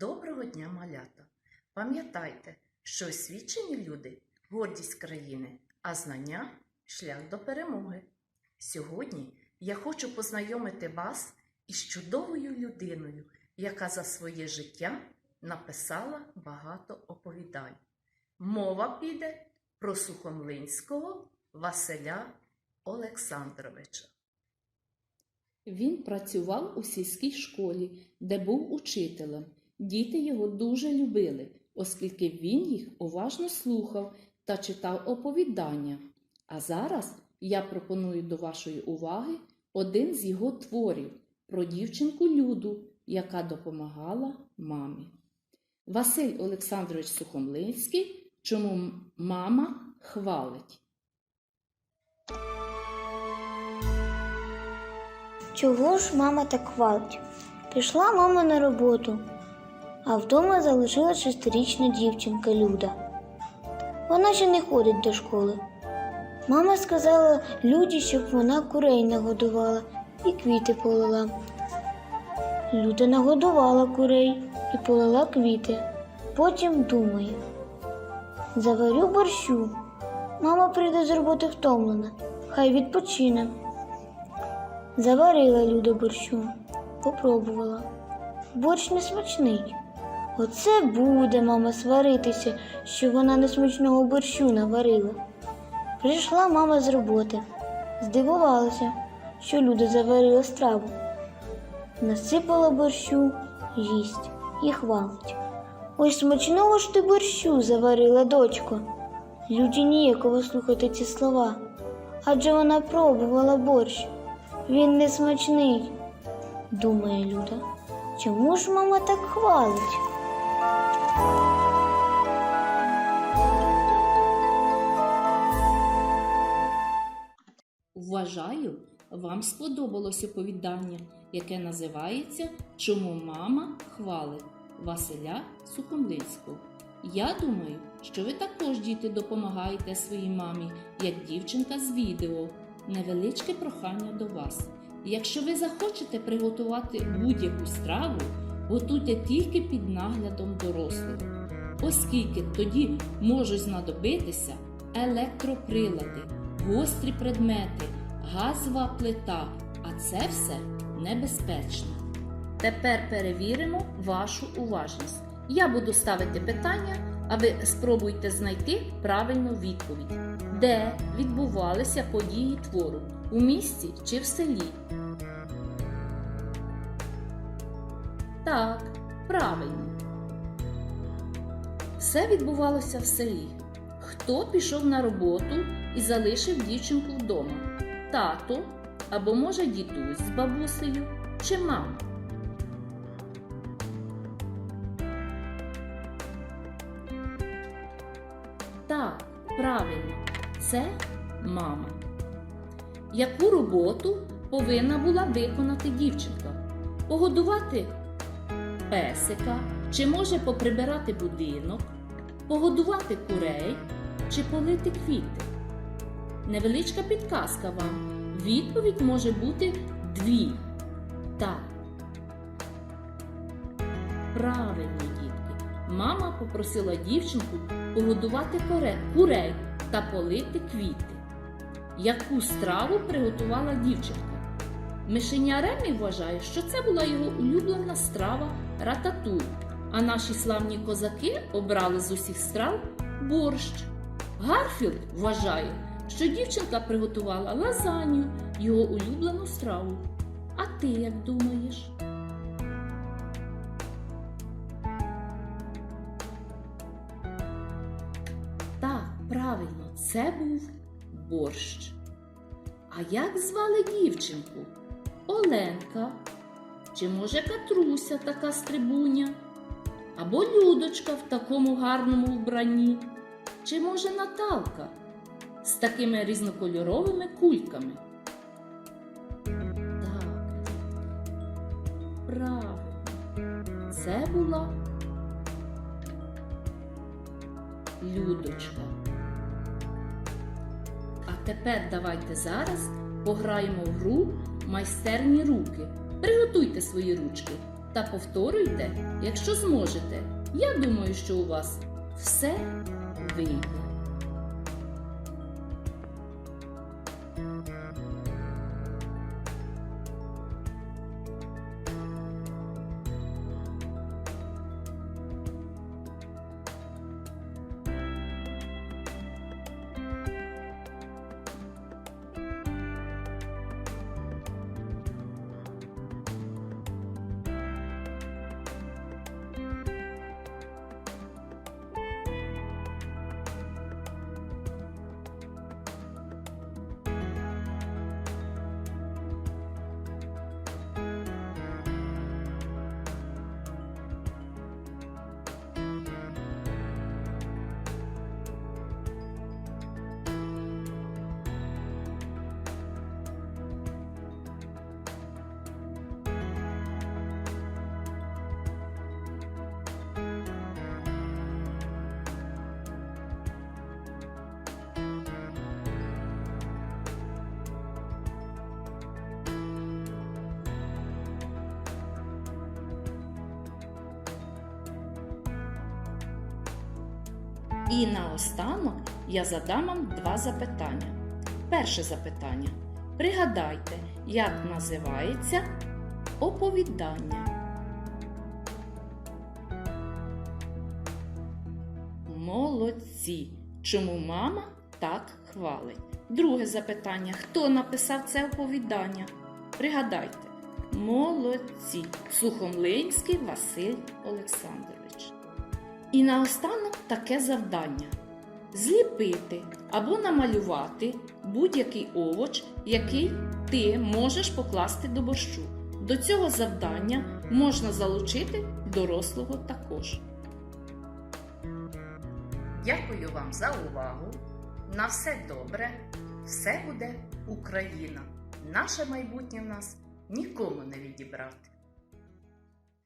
Доброго дня, малята! Пам'ятайте, що освічені люди гордість країни, а знання шлях до перемоги. Сьогодні я хочу познайомити вас із чудовою людиною, яка за своє життя написала багато оповідань. Мова піде про Сухомлинського Василя Олександровича. Він працював у сільській школі, де був учителем. Діти його дуже любили, оскільки він їх уважно слухав та читав оповідання. А зараз я пропоную до вашої уваги один з його творів про дівчинку Люду, яка допомагала мамі. Василь Олександрович Сухомлинський, чому мама хвалить. Чого ж мама так хвалить? Пішла мама на роботу, а вдома залишила шестирічна дівчинка Люда. Вона ще не ходить до школи. Мама сказала Люді, щоб вона курей нагодувала і квіти полила. Люда нагодувала курей і полила квіти. Потім думає. Заварю борщу. Мама прийде з роботи втомлена, хай відпочине. Заварила Люда борщу, попробувала. Борщ не смачний. Оце буде мама сваритися, що вона несмачного борщу наварила. Прийшла мама з роботи, здивувалася, що Люда заварила страву. Насипала борщу, їсть і хвалить. Ой, смачного ж ти борщу заварила, дочко. Люді ніяково слухати ці слова, адже вона пробувала борщ. Він не смачний, думає Люда. Чому ж мама так хвалить? Вважаю, вам сподобалось оповідання, яке називається Чому мама хвалить Василя Сухомлинського. Я думаю, що ви також, діти, допомагаєте своїй мамі, як дівчинка з відео. Невеличке прохання до вас. Якщо ви захочете приготувати будь-яку страву, готуйте тільки під наглядом дорослого, оскільки тоді можуть знадобитися електроприлади, гострі предмети, газова плита, а це все небезпечно. Тепер перевіримо вашу уважність. Я буду ставити питання, а ви спробуйте знайти правильну відповідь. Де відбувалися події твору? У місті чи в селі? Так, правильно. Все відбувалося в селі. Хто пішов на роботу і залишив дівчинку вдома? Тато або може дідусь з бабусею чи мама? Так, правильно, це мама. Яку роботу повинна була виконати дівчинка? Погодувати песика, чи може поприбирати будинок, погодувати курей чи полити квіти? Невеличка підказка вам. Відповідь може бути дві. Так. Правильно, дітки. Мама попросила дівчинку погодувати курей та полити квіти. Яку страву приготувала дівчинка? Мишеня Ремі вважає, що це була його улюблена страва рататуй, а наші славні козаки обрали з усіх страв борщ. Гарфілд вважає, що дівчинка приготувала лазанью, його улюблену страву. А ти як думаєш? Так, правильно, це був борщ. А як звали дівчинку? Оленка. Чи може Катруся така стрибуня? Або Людочка в такому гарному вбранні? Чи може Наталка з такими різнокольоровими кульками? Так, правильно, це була Людочка. А тепер давайте зараз пограємо в гру майстерні руки. Приготуйте свої ручки та повторюйте, якщо зможете. Я думаю, що у вас все вийде. І наостанок я задам вам два запитання. Перше запитання. Пригадайте, як називається оповідання. Молодці! Чому мама так хвалить? Друге запитання. Хто написав це оповідання? Пригадайте. Молодці! Сухомлинський Василь Олександрович. І наостанок таке завдання: зліпити або намалювати будь-який овоч, який ти можеш покласти до борщу. До цього завдання можна залучити дорослого також. Дякую вам за увагу. На все добре. Все буде Україна. Наше майбутнє в нас нікому не відібрати.